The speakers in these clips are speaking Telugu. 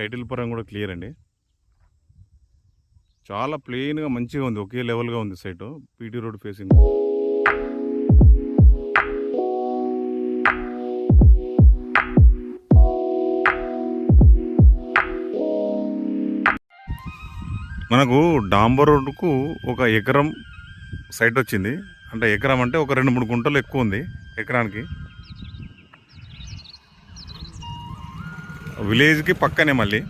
టైటిల్ పరం కూడా క్లియర్ అండి. చాలా ప్లెయిన్గా మంచిగా ఉంది. ఒకే లెవెల్గా ఉంది సైటు. PT road facing. మనకు డాంబర్ రోడ్డుకు ఒక ఎకరం సైట్ వచ్చింది. అంటే ఎకరం అంటే ఒక రెండు మూడు గుంటలు ఎక్కువ ఉంది ఎకరానికి. విలేజ్కి పక్కనే మళ్ళీ.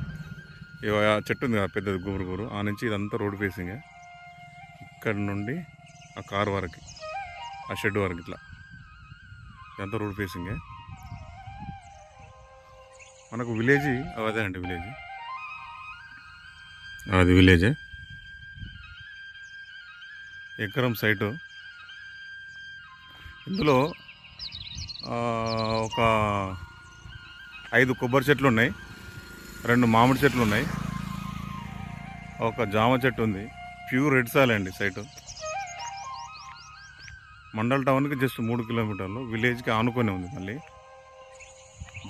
చెట్టు ఉంది కదా పెద్దది గుబురు గుబురు. ఆ నుంచి ఇదంతా రోడ్ ఫేసింగ్. ఇక్కడ నుండి ఆ కార్ వరకు ఆ షెడ్ వరకు ఇట్లా. ఇదంతా రోడ్ ఫేసింగే. మనకు విలేజ్ అదే అండి విలేజ్. అది విలేజే. ఎకరం సైటు. ఇందులో ఒక ఐదు కొబ్బరి చెట్లు ఉన్నాయి. రెండు మామిడి చెట్లు ఉన్నాయి. ఒక జామ చెట్టు ఉంది. ప్యూర్ రెడ్ సాల్ అండి సైటు. మండల్ టౌన్కి జస్ట్ మూడు కిలోమీటర్లు. విలేజ్కి ఆనుకొని ఉంది మళ్ళీ.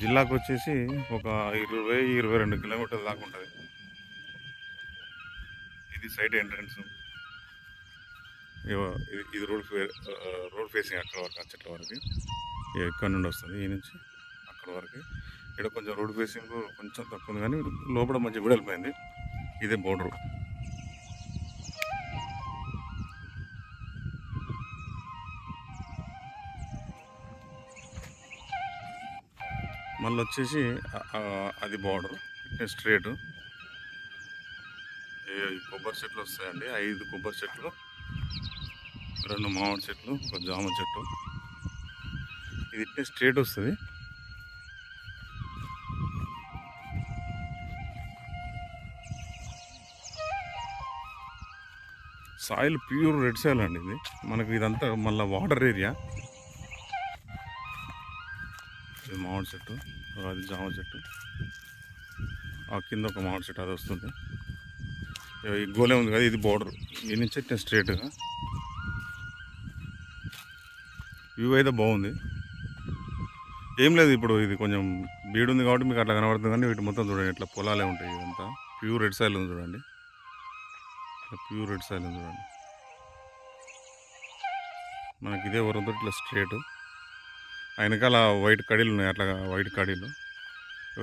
జిల్లాకు వచ్చేసి ఒక ఇరవై ఇరవై రెండు కిలోమీటర్ల దాకా ఉంటుంది. ఇది సైడ్ ఎంట్రన్స్. ఇది- ఇది రోడ్ రోడ్ ఫేసింగ్ అక్కడ వరకు ఆ చెట్ల వరకు. ఎక్కడి ఇక్కడ నుండి వస్తుంది ఈ నుంచి అక్కడ వరకు. ఇక్కడ కొంచెం రోడ్ ఫేసింగ్ కొంచెం తక్కువ ఉంది కానీ లోపల మంచి విడలిపోయింది. ఇదే బోర్డర్ మళ్ళీ వచ్చేసి అది బార్డర్ స్ట్రేట్. కొబ్బరి చెట్లు వస్తాయండి. ఐదు కొబ్బరి చెట్లు రెండు మామిడి చెట్లు ఒక జామ చెట్టు. ఇది ఇట్టే స్ట్రేట్ వస్తుంది. సాయిల్ ప్యూర్ రెడ్ సాయిల్ అండి ఇది. మనకు ఇదంతా మళ్ళీ వాటర్ ఏరియా. ఇది మామిడి చెట్టు అది జామ చెట్టు. ఆ కింద ఒక మామిడి చెట్టు అది వస్తుంది. ఈ గోలే ఉంది కదా ఇది బోర్డర్ ఈ నుంచి స్ట్రేట్గా వ్యూ అయితే బాగుంది. ఏం లేదు ఇప్పుడు ఇది కొంచెం బీడు ఉంది కాబట్టి మీకు అట్లా కనబడుతుంది కానీ వీటి మొత్తం చూడండి ఇట్లా పొలాలే ఉంటాయి ఇదంతా. ప్యూర్ రెడ్ సాయిల్ ఉంది చూడండి. ఇక్కడ ప్యూర్ రెడ్ సాయిల్ ఉంది చూడండి. మనకి ఇదే వరంతో ఇట్లా స్ట్రేట్ వెనకాల వైట్ కడీలు ఉన్నాయి అట్లా వైట్ కడీలు.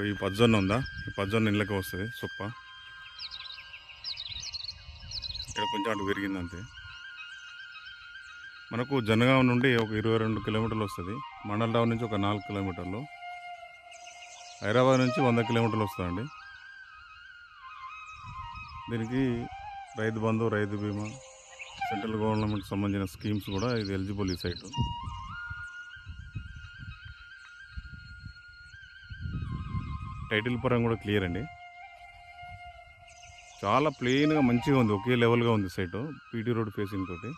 ఈ పజ్జొన్న ఉందా? ఈ పజ్జొన్న ఇళ్ళకి వస్తుంది సుప్ప. ఇక్కడ కొంచెం అటు పెరిగింది అంతే. మనకు జనగాం నుండి ఒక ఇరవై రెండు కిలోమీటర్లు వస్తుంది. మండల్ నుంచి ఒక నాలుగు కిలోమీటర్లు. హైదరాబాద్ నుంచి వంద కిలోమీటర్లు వస్తుందండి. దీనికి రైతు బంధు రైతు బీమా సెంట్రల్ గవర్నమెంట్ సంబంధించిన స్కీమ్స్ కూడా ఇది ఎలిజిబుల్ ఈ సైటు టైటిల్ పరంగా కూడా క్లియర్ అండి. చాలా ప్లెయిన్గా మంచిగా ఉంది ఒకే లెవెల్గా ఉంది సైటు పీటీ రోడ్ ఫేసింగ్ తోటి.